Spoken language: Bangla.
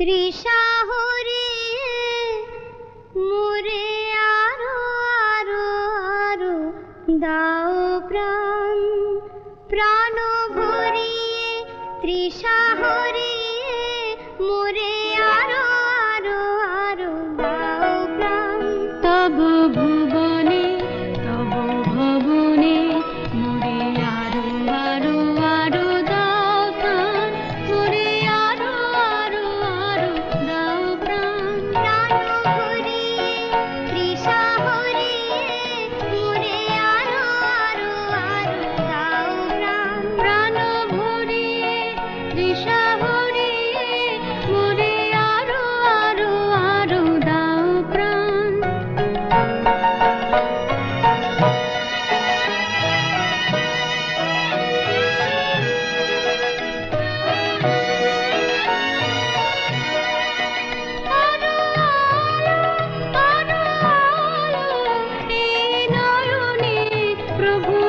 তৃষা হরিয়ে মোরে আরও আরও আরও দাও প্রাণ। প্রাণ ভরিয়ে তৃষা হরিয়ে মোরে আরও আরও আরও দাও প্রাণ। তব प्रभु